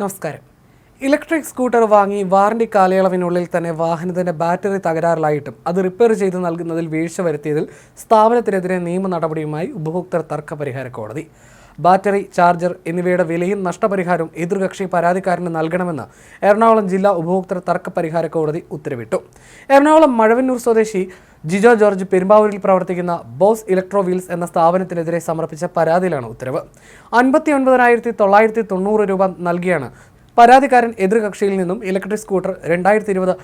നമസ്കാരം. Electric scooter വാങ്ങി warranty കാലയളവിനുള്ളിൽ തന്നെ വാഹനത്തിന്റെ ബാറ്ററി തകരാറിലായിട്ടും അത് റിപ്പയർ ചെയ്ത് നൽകുന്നതിൽ വീഴ്ച വരുത്തിയതിൽ സ്ഥാപനത്തിനെതിരെ നിയമ നടപടിയുമായി ഉപഭോക്തൃ തർക്ക പരിഹാര കോടതി. ബാറ്ററി ചാർജർ എന്നിവയുടെ വിലയും നഷ്ടപരിഹാരവും എതിർകക്ഷി പരാതിക്കാരന് നൽകണമെന്ന് എറണാകുളം ജില്ലാ ഉപഭോക്തൃ തർക്ക പരിഹാര കോടതി ഉത്തരവിട്ടു. എറണാകുളം മഴവന്നൂർ സ്വദേശി ജിജോ ജോർജ് പെരുമ്പാവൂരിൽ പ്രവർത്തിക്കുന്ന ബോസ് ഇലക്ട്രോ വീൽസ് എന്ന സ്ഥാപനത്തിനെതിരെ സമർപ്പിച്ച പരാതിയിലാണ് ഉത്തരവ്. അൻപത്തി ഒൻപതിനായിരത്തി തൊള്ളായിരത്തി തൊണ്ണൂറ് രൂപ നൽകിയാണ് പരാതിക്കാരൻ എതിർകക്ഷിയിൽ നിന്നും ഇലക്ട്രിക് സ്കൂട്ടർ രണ്ടായിരത്തി ഇരുപത്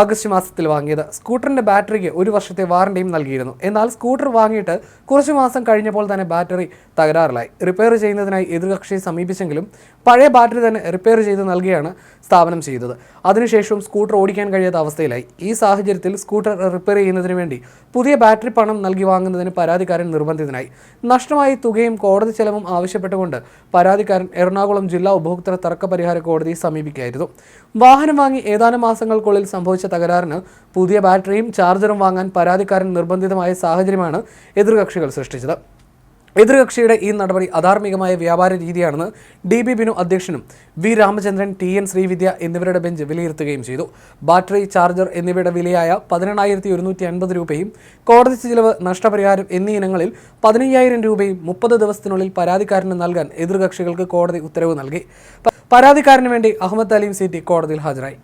ആഗസ്റ്റ് മാസത്തിൽ വാങ്ങിയത്. സ്കൂട്ടറിന്റെ ബാറ്ററിക്ക് ഒരു വർഷത്തെ വാറണ്ടിയും നൽകിയിരുന്നു. എന്നാൽ സ്കൂട്ടർ വാങ്ങിയിട്ട് കുറച്ച് മാസം കഴിഞ്ഞപ്പോൾ തന്നെ ബാറ്ററി തകരാറിലായി. റിപ്പയർ ചെയ്യുന്നതിനായി എതിർകക്ഷിയെ സമീപിച്ചെങ്കിലും പഴയ ബാറ്ററി തന്നെ റിപ്പയർ ചെയ്ത് നൽകുകയാണ് സ്ഥാപനം ചെയ്തത്. അതിനുശേഷവും സ്കൂട്ടർ ഓടിക്കാൻ കഴിയാത്ത അവസ്ഥയിലായി. ഈ സാഹചര്യത്തിൽ സ്കൂട്ടർ റിപ്പയർ ചെയ്യുന്നതിന് വേണ്ടി പുതിയ ബാറ്ററി പണം നൽകി വാങ്ങുന്നതിന് പരാതിക്കാരൻ നിർബന്ധിതനായി. നഷ്ടമായ തുകയും കോടതി ചെലവും ആവശ്യപ്പെട്ടുകൊണ്ട് പരാതിക്കാരൻ എറണാകുളം ജില്ലാ ഉപഭോക്തൃ തർക്ക പരിഹാര കോടതിയെ സമീപിക്കുകയായിരുന്നു. വാഹനം വാങ്ങി ഏതാനും മാസങ്ങൾക്കുള്ളിൽ സംഭവിച്ച തകരാറിന് പുതിയ ബാറ്ററിയും ചാർജറും വാങ്ങാൻ പരാതിക്കാരൻ നിർബന്ധിതമായ സാഹചര്യമാണ് എതിർകക്ഷികൾ സൃഷ്ടിച്ചത്. എതിർകക്ഷിയുടെ ഈ നടപടി അധാർമികമായ വ്യാപാര രീതിയാണെന്ന് ഡി ബി ബിനു അധ്യക്ഷനും V Ramachandran T N Srividya എന്നിവരുടെ ബെഞ്ച് വിലയിരുത്തുകയും ചെയ്തു. ബാറ്ററി ചാർജർ എന്നിവയുടെ വിലയായ പതിനെണ്ണായിരത്തി ഒരുന്നൂറ്റി അൻപത് രൂപയും കോടതി ചിലവ് നഷ്ടപരിഹാരം എന്നീ ഇനങ്ങളിൽ പതിനയ്യായിരം രൂപയും മുപ്പത് ദിവസത്തിനുള്ളിൽ പരാതിക്കാരന് നൽകാൻ എതിർകക്ഷികൾക്ക് കോടതി ഉത്തരവ് നൽകി. പരാതിക്കാരന് വേണ്ടി അഹമ്മദ് അലീം സീറ്റി കോടതിയിൽ ഹാജരായി.